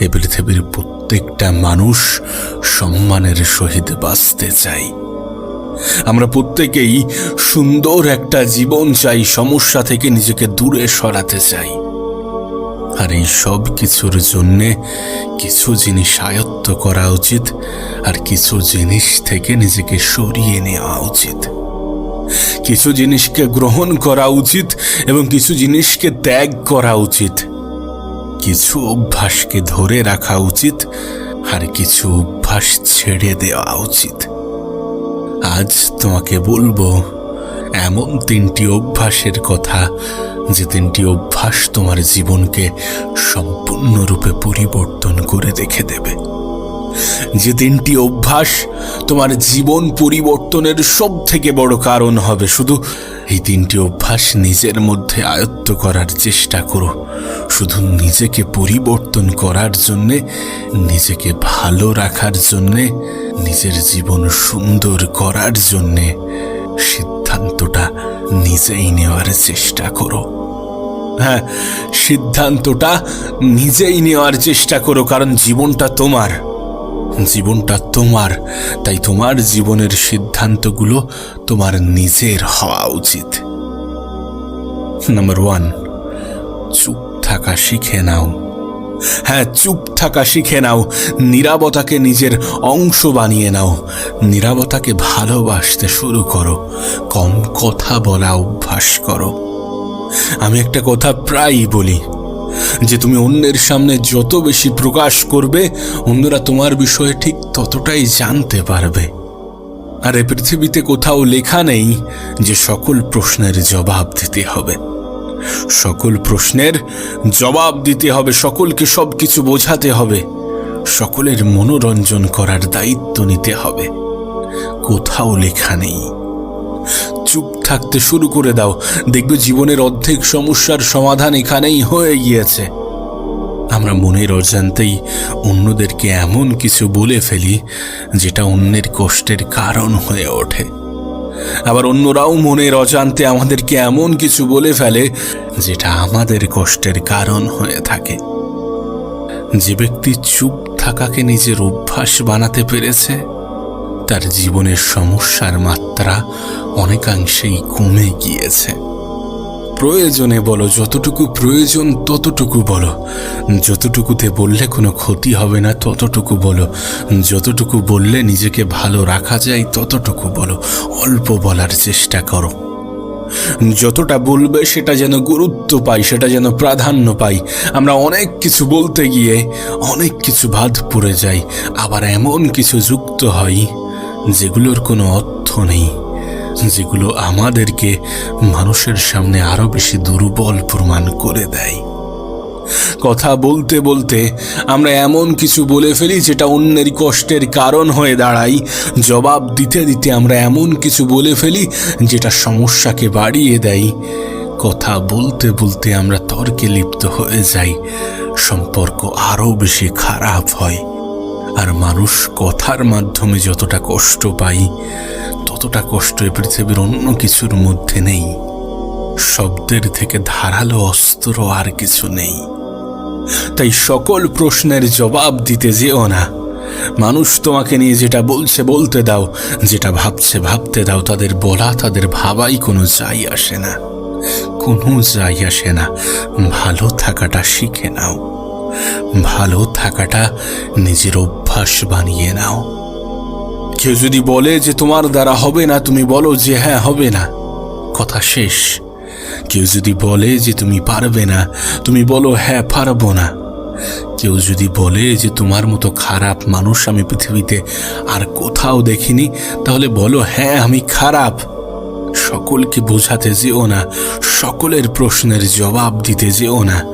এ পৃথিবীর প্রত্যেকটা মানুষ সম্মানের সহিত বাঁচতে চাই। আমরা প্রত্যেকেই সুন্দর একটা জীবন চাই, সমস্যা থেকে নিজেকে দূরে সরাতে চাই। আর এই সব কিছুর জন্যে কিছু জিনিস আয়ত্ত করা উচিত, আর কিছু জিনিস থেকে নিজেকে সরিয়ে নেওয়া উচিত। কিছু জিনিসকে গ্রহণ করা উচিত এবং কিছু জিনিসকে ত্যাগ করা উচিত। কিছু অভ্যাসকে ধরে রাখা উচিত আর কিছু অভ্যাস ছেড়ে দেওয়া উচিত। আজ তোমাকে বলব, এমন তিনটি অভ্যাসের কথা যে তিনটি অভ্যাস তোমার জীবনকে সম্পূর্ণরূপে পরিবর্তন করে রেখে দেবে। যে তিনটি অভ্যাস তোমার জীবন পরিবর্তনের সব থেকে বড় কারণ হবে। শুধু এই তিনটি অভ্যাস নিজের মধ্যে আয়ত্ত করার চেষ্টা করো। শুধু নিজেকে পরিবর্তন করার জন্যে, নিজেকে ভালো রাখার জন্যে, নিজের জীবন সুন্দর করার জন্যে সিদ্ধান্তটা নিজেই নেওয়ার চেষ্টা করো। হ্যাঁ সিদ্ধান্তটা নিজেই নেওয়ার চেষ্টা করো, কারণ জীবনটা তোমার। জীবনটা তোমার, তাই তোমার জীবনের সিদ্ধান্তগুলো তোমার নিজের হওয়া উচিত। নাম্বার ওয়ান চুপ থাকা শিখে নাও। হ্যাঁ চুপ থাকা শিখে নাও। নিরাবতাকে নিজের অংশ বানিয়ে নাও। নিরাবতাকে ভালোবাসতে শুরু করো। কম কথা বলা অভ্যাস করো। আমি একটা কথা প্রায়ই বলি যে তুমি অন্যের সামনে যত বেশি প্রকাশ করবে, অন্যরা তোমার বিষয়ে ঠিক ততটাই জানতে পারবে। আর এ পৃথিবীতে কোথাও লেখা নেই যে সকল প্রশ্নের জবাব দিতে হবে। সকল প্রশ্নের জবাব দিতে হবে, সকলকে সব কিছু বোঝাতে হবে। সকলের মনোরঞ্জন করার দায়িত্ব নিতে হবে। কোথাও লেখা নেই। চুপ থাকতে শুরু করে দাও। দেখবে জীবনের অর্ধেক সমস্যার সমাধান এখানেই হয়ে গিয়েছে। আমরা মনের অজান্তেই অন্যদেরকে এমন কিছু বলে ফেলি, যেটা অন্যের কষ্টের কারণ হয়ে ওঠে। আবার অন্যরাও মনের অজান্তে আমাদেরকে এমন কিছু বলে ফেলে, যেটা আমাদের কষ্টের কারণ হয়ে থাকে। যে ব্যক্তি চুপ থাকাকে নিজের অভ্যাস বানাতে পেরেছে তার জীবনের সমস্যার মাত্রা অনেকাংশেই কমে গিয়েছে। প্রয়োজনে বলো, যতটুকু প্রয়োজন ততটুকু বলো। যতটুকুতে বললে কোনো ক্ষতি হবে না ততটুকু বলো। যতটুকু বললে নিজেকে ভালো রাখা যায় ততটুকু বলো। অল্প বলার চেষ্টা করো। যতটা বলবে সেটা যেন গুরুত্ব পাই সেটা যেন প্রাধান্য পাই আমরা অনেক কিছু বলতে গিয়ে অনেক কিছু বাদ পড়ে যাই, আবার এমন কিছু যুক্ত হয় যেগুলোর কোনো অর্থ নেই, যেগুলো আমাদেরকে মানুষের সামনে আরও বেশি দুর্বল প্রমাণ করে দেয়। কথা বলতে বলতে আমরা এমন কিছু বলে ফেলি যেটা অন্যের কষ্টের কারণ হয়ে দাঁড়াই জবাব দিতে দিতে আমরা এমন কিছু বলে ফেলি যেটা সমস্যাকে বাড়িয়ে দেয়। কথা বলতে বলতে আমরা তর্কে লিপ্ত হয়ে যাই, সম্পর্ক আরও বেশি খারাপ হয়। আর মানুষ কথার মাধ্যমে যতটা কষ্ট পাই, ততটা কষ্ট এ পৃথিবীর অন্য কিছুর মধ্যে নেই। শব্দের থেকে ধারালো অস্ত্র আর কিছু নেই। তাই সকল প্রশ্নের জবাব দিতে যেও না। মানুষ তোমাকে নিয়ে যেটা বলছে বলতে দাও, যেটা ভাবছে ভাবতে দাও, তাদের বলা, তাদের ভাবাই কোনো যাই আসে না। কোনো যাই আসে না। ভালো থাকাটা শিখে নাও। ভালো থাকাটা নিজের অভ্যাস বানিয়ে নাও। কেউ যদি বলে যে তোমার দ্বারা হবে না, তুমি বলো যে হ্যাঁ হবে না। কথা শেষ। কেউ যদি বলে যে তুমি পারবে না, তুমি বলো হ্যাঁ পারব না। কেউ যদি বলে যে তোমার মতো খারাপ মানুষ আমি পৃথিবীতে আর কোথাও দেখিনি, তাহলে বলো হ্যাঁ আমি খারাপ। সকলকে বোঝাতে যেও না, সকলের প্রশ্নের জবাব দিতে যেও না।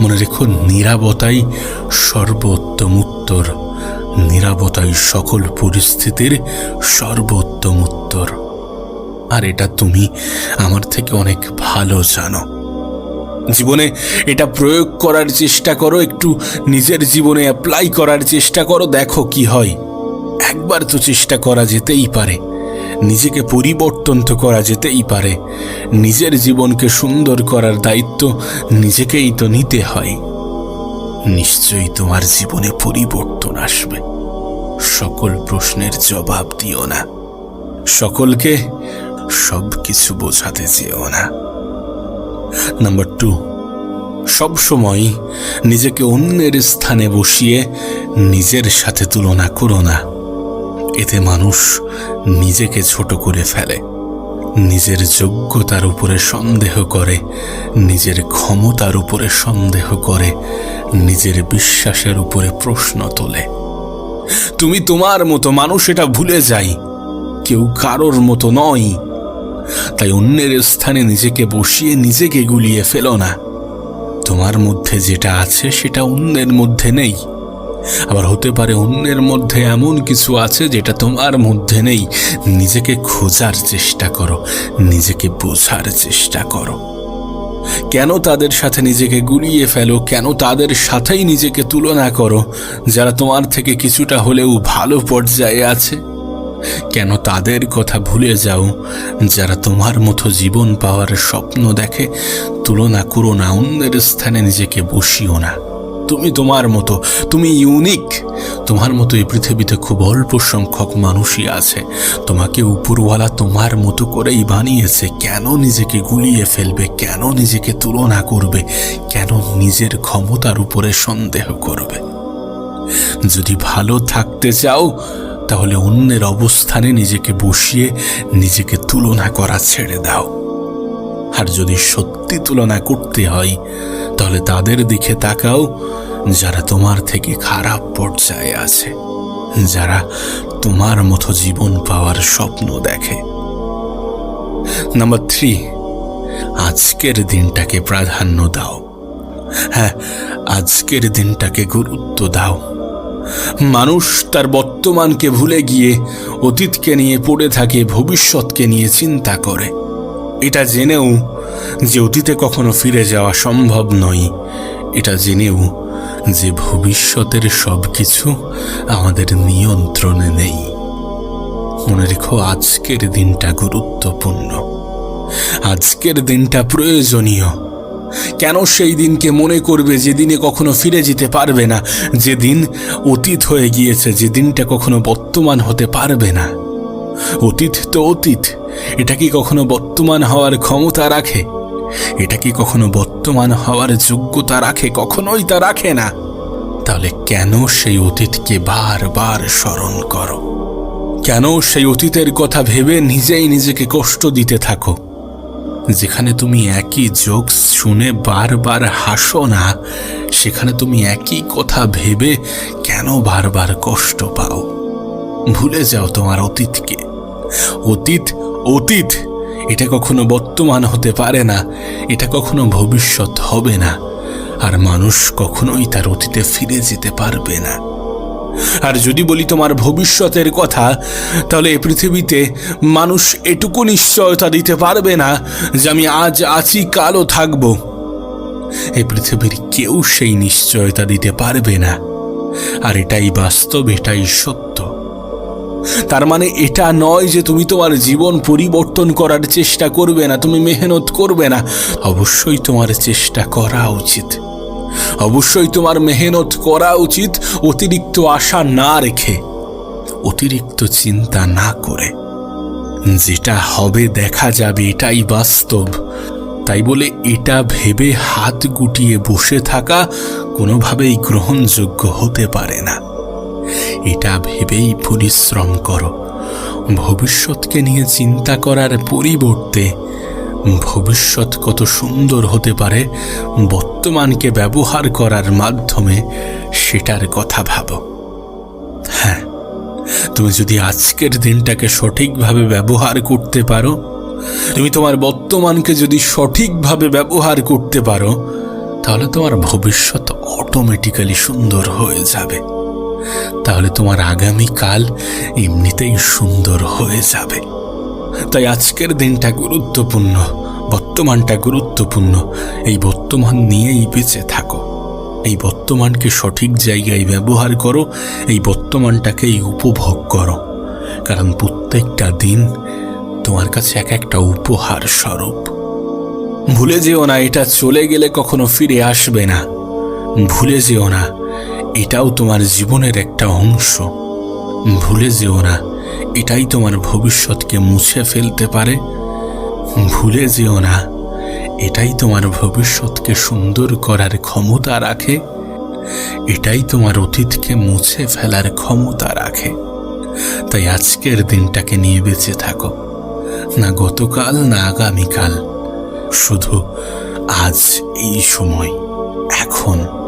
মনে রেখো, নিরাপত্তাই সর্বোত্তম উত্তর। নিরাপত্তাই সকল পরিস্থিতির সর্বোত্তম উত্তর। আর এটা তুমি আমার থেকে অনেক ভালো জানো। জীবনে এটা প্রয়োগ করার চেষ্টা করো, একটু নিজের জীবনে অ্যাপ্লাই করার চেষ্টা করো, দেখো কি হয়। একবার তো চেষ্টা করা যেতেই পারে। নিজেকে পরিবর্তন তো করা যেতেই পারে। নিজের জীবনকে সুন্দর করার দায়িত্ব নিজেকেই তো নিতে হয়। নিশ্চয়ই তোমার জীবনে পরিবর্তন আসবে। সকল প্রশ্নের জবাব দিও না। সকলকে সব কিছু বোঝাতে চেও না। নাম্বার টু, সব সময় নিজেকে অন্যের স্থানে বসিয়ে নিজের সাথে তুলনা করো না। এতে মানুষ নিজেকে ছোট করে ফেলে। নিজের যোগ্যতার উপরে সন্দেহ করে, নিজের ক্ষমতার উপরে সন্দেহ করে, নিজের বিশ্বাসের উপরে প্রশ্ন তোলে। তুমি তোমার মতো মানুষ এটা ভুলে যাই। কেউ কারোর মতো নয়। তাই অন্যের স্থানে নিজেকে বসিয়ে নিজেকে গুলিয়ে ফেলো না। তোমার মধ্যে যেটা আছে সেটা অন্যের মধ্যে নেই। আবার হতে পারে অন্যের মধ্যে এমন কিছু আছে যেটা তোমার মধ্যে নেই। নিজেকে খোঁজার চেষ্টা করো, নিজেকে বোঝার চেষ্টা করো। কেন তাদের সাথে নিজেকে গুলিয়ে ফেলো? কেন তাদের সাথেই নিজেকে তুলনা করো? যারা তোমার থেকে কিছুটা হলেও ভালো পর্যায়ে আছে। কেন তাদের কথা ভুলে যাও? যারা তোমার মতো জীবন পাওয়ার স্বপ্ন দেখে, তুলনা করো না, অন্যের স্থানে নিজেকে বসিও না। তুমি তোমার মতো, তুমি ইউনিক তোমার মতো এই পৃথিবীতে খুব অল্প সংখ্যক মানুষই আছে। তোমাকে উপরওয়ালা তোমার মতো করেই বানিয়েছে। কেন নিজেকে গুলিয়ে ফেলবে? কেন নিজেকে তুলনা করবে? কেন নিজের ক্ষমতার উপরে সন্দেহ করবে? যদি ভালো থাকতে চাও, তাহলে অন্যের অবস্থানে নিজেকে বসিয়ে নিজেকে তুলনা করা ছেড়ে দাও। আর যদি সত্যি তুলনা করতে হয়, তাহলে তাদের দিকে তাকাও, যারা তোমার থেকে খারাপ পর্যায়ে আছে, যারা তোমার মতো জীবন পাওয়ার স্বপ্ন দেখে। নাম্বার থ্রি, আজকের দিনটাকে প্রাধান্য দাও। হ্যাঁ আজকের দিনটাকে গুরুত্ব দাও। মানুষ তার বর্তমানকে ভুলে গিয়ে, অতীতকে নিয়ে পড়ে থাকে, ভবিষ্যৎকে নিয়ে চিন্তা করে। এটা জেনেও যে অতীতে কখনো ফিরে যাওয়া সম্ভব নয়। এটা জেনেও যে ভবিষ্যতের সব কিছু আমাদের নিয়ন্ত্রণে নেই। মনে রেখো, আজকের দিনটা গুরুত্বপূর্ণ। আজকের দিনটা প্রয়োজনীয়। কেন সেই দিনকে মনে করবে যে দিনে কখনো ফিরে যেতে পারবে না? যে দিন অতীত হয়ে গিয়েছে, যে দিনটা কখনো বর্তমান হতে পারবে না। অতীত তো অতীত। এটা কি কখনো বর্তমান হওয়ার ক্ষমতা রাখে? এটা কি কখনো বর্তমান হওয়ার যোগ্যতা রাখে? কখনোই তা রাখে না। তাহলে কেন সেই অতীতকে বারবার স্মরণ করো? কেন সেই অতীতের কথা ভেবে নিজেই নিজেকে কষ্ট দিতে থাকো? যেখানে তুমি একই যোগ শুনে বারবার হাসো না, সেখানে তুমি একই কথা ভেবে কেন বারবার কষ্ট পাও? ভুলে যাও তোমার অতীতকে। অতীত অতীত, এটা কখনো বর্তমান হতে পারে না, এটা কখনো ভবিষ্যৎ হবে না, আর মানুষ কখনোই তার অতীতে ফিরে যেতে পারবে না। আর যদি বলি তোমার ভবিষ্যতের কথা, তাহলে এ পৃথিবীতে মানুষ এটুকু নিশ্চয়তা দিতে পারবে না যে আমি আজ আছি, কালও থাকব। এই পৃথিবীর কেউ সেই নিশ্চয়তা দিতে পারবে না। আর এটাই বাস্তব, এটাই সত্য। তার মানে এটা নয় যে তুমি তোমার জীবন পরিবর্তন করার চেষ্টা করবে না, তুমি মেহনত করবে না। অবশ্যই তোমার চেষ্টা করা উচিত। অবশ্যই তোমার মেহনত করা উচিত অতিরিক্ত আশা না রেখে, অতিরিক্ত চিন্তা না করে। যেটা হবে দেখা যাবে, এটাই বাস্তব। তাই বলে এটা ভেবে হাত গুটিয়ে বসে থাকা কোনোভাবেই গ্রহণযোগ্য হতে পারে না। এটা ভেবেই পরিশ্রম করো। ভবিষ্যৎকে নিয়ে চিন্তা করার পরিবর্তে ভবিষ্যৎ কত সুন্দর হতে পারে, বর্তমানকে ব্যবহার করার মাধ্যমে সেটার কথা ভাবো। হ্যাঁ তুমি যদি আজকের দিনটাকে সঠিকভাবে ব্যবহার করতে পারো, তুমি তোমার বর্তমানকে যদি সঠিকভাবে ব্যবহার করতে পারো, তাহলে তোমার ভবিষ্যৎ অটোমেটিক্যালি সুন্দর হয়ে যাবে। তাহলে তোমার আগামীকাল এমনিতেই সুন্দর হয়ে যাবে। তাই আজকের দিনটা গুরুত্বপূর্ণ, বর্তমানটা গুরুত্বপূর্ণ। এই বর্তমান নিয়েই বেঁচে থাকো। এই বর্তমানকে সঠিক জায়গায় ব্যবহার করো, এই বর্তমানটাকেই উপভোগ করো। কারণ প্রত্যেকটা দিন তোমার কাছে এক একটা উপহার স্বরূপ। ভুলে যেও না, এটা চলে গেলে কখনো ফিরে আসবে না। ভুলে যেও না এটাও তোমার জীবনের একটা অংশ। ভুলে যেও না, এটাই তোমার ভবিষ্যৎকে মুছে ফেলতে পারে। ভুলে যেও না, এটাই তোমার ভবিষ্যৎকে সুন্দর করার ক্ষমতা রাখে। এটাই তোমার অতীতকে মুছে ফেলার ক্ষমতা রাখে। তাই আজকের দিনটাকে নিয়ে বেঁচে থাকো। না গতকাল, না আগামীকাল। শুধু আজ এই সময়, এখন।